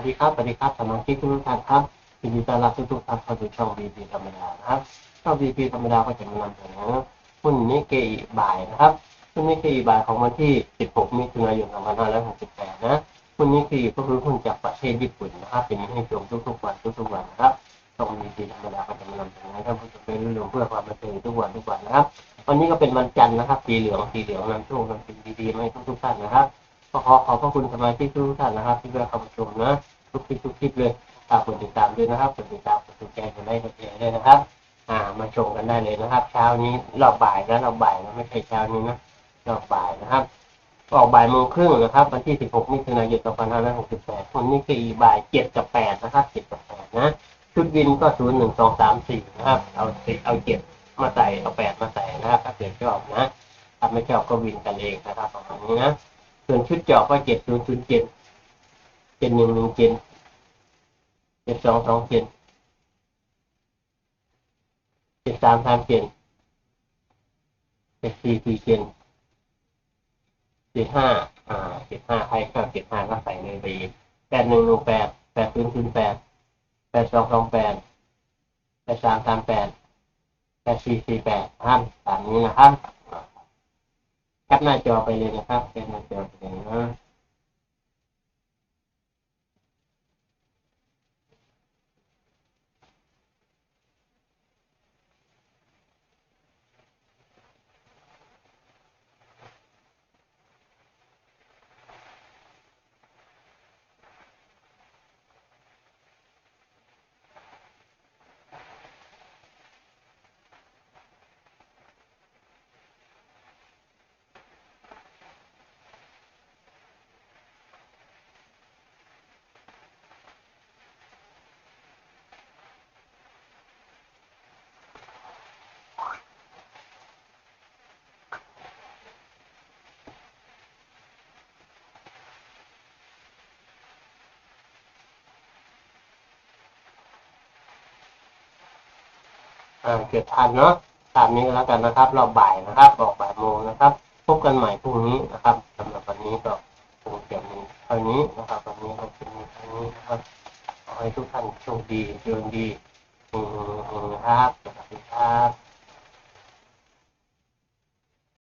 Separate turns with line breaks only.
วัสดีครับสวัสดีครับสมาชิกทุกท่านครับยินดีต้อนรับทุกๆท่านเข้าสู่ช่อง VP ธรรมดานะครับช่อง VP ธรรมดาก็จะมานำเสนอหุ้นนิเกอิบ่ายนะครับหุ้นนิเกอิบ่ายของวันที่ 16 มิถุนายน 2568 นะหุ้นนิเกอิก็คือหุ้นจากประเทศญี่ปุ่นนะครับเป็นให้ชมทุกๆวันทุกๆวันนะครับช่อง VP ธรรมดาก็จะมานำเสนอท่านผู้ชมได้รู้เรื่องเพื่อความบันเทิงทุกวันทุกวันนะครับวันนี้ก็เป็นวันจันทร์นะครับสีเหลืองสีเหลืองนำโชคนำสิ่งดีๆมาให้ทุกๆท่านนะครับ ก็ขอขอบพระคุณสมาชิกทุกท่านนะครับ ที่ได้เข้ามาชมนะทุกคลิปทุกคลิปเลยฝากกดติดตามด้วยนะครับกดติดตามกดถูกใจกันได้กดแชร์ด้วยนะครับ อ่า มาชมกันได้เลยนะครับ เช้านี้รอบบ่ายนะรอบบ่ายนะไม่ใช่เช้านี้นะรอบบ่ายนะครับออกบ่ายโมงครึ่งนะครับวันที่ 16มิถุนายน2568คนนี้คือบ่าย7กับ8นะครับ7กับ8นะชุดวินก็ 0 1 2 3 4นะครับ เอาสิเอา7มาใส่เอา8มาใส่นะครับถ้าเกิดชอบนะถ้าไม่ชอบก็วินกันเองนะครับประมาณนี้นะ ส่วนชุดเจาะก็7 0 0 7 7 1 1 7เจ็ดเจ็ดสองสองเจ็ดเจ็ดสามสามเจ็ดเจ็ดสี่สี่เจ็ดเจ็ดห้าอ่าเจ็ดห้าใครชอบเจ็ดห้าก็ใส่เลยไปอีกแปดหนึ่งหนึ่งแปดแปดศูนย์ศูนย์แปดแปดสองสองแปดแปดสามสามแปดแปดสี่สี่แปดห้ามตามนี้นะครับ แคปหน้าจอไปเลยนะครับแคปหน้าจอไปเลยนะ อ่า เก็บทันเนาะตามนี้ก็แล้วกันนะครับรอบบ่ายนะครับออกบ่ายโมงนะครับ พบกันใหม่พรุ่งนี้นะครับสำหรับวันนี้ก็คงจะมีเท่านี้นะครับวันนี้ก็จะมีเท่านี้นะครับขอให้ทุกท่านโชคดีเจริญดีอืมครับสวัสดีครับ